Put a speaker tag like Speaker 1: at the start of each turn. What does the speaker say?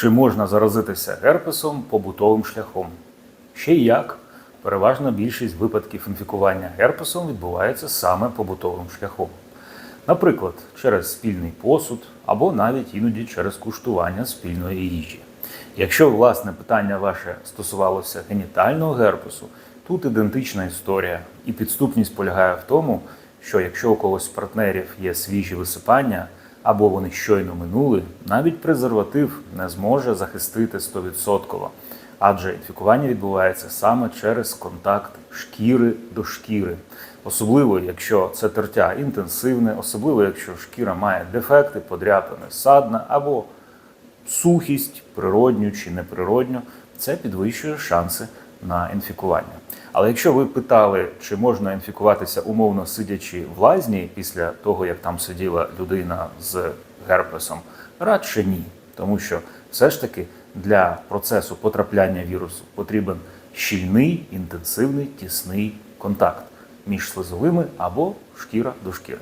Speaker 1: Чи можна заразитися герпесом побутовим шляхом? Ще й як. Переважна більшість випадків інфікування герпесом відбувається саме побутовим шляхом. Наприклад, через спільний посуд або навіть іноді через куштування спільної їжі. Якщо власне питання ваше стосувалося генітального герпесу, тут ідентична історія, і підступність полягає в тому, що якщо у когось з партнерів є свіжі висипання або вони щойно минули, навіть презерватив не зможе захистити 100%, адже інфікування відбувається саме через контакт шкіри до шкіри. Особливо, якщо це тертя інтенсивне, особливо, якщо шкіра має дефекти, подряпини, садна або сухість, природню чи неприродню, це підвищує шанси на інфікування. Але якщо ви питали, чи можна інфікуватися умовно сидячи в лазні після того, як там сиділа людина з герпесом, радше ні. Тому що все ж таки для процесу потрапляння вірусу потрібен щільний, інтенсивний, тісний контакт між слизовими або шкіра до шкіри.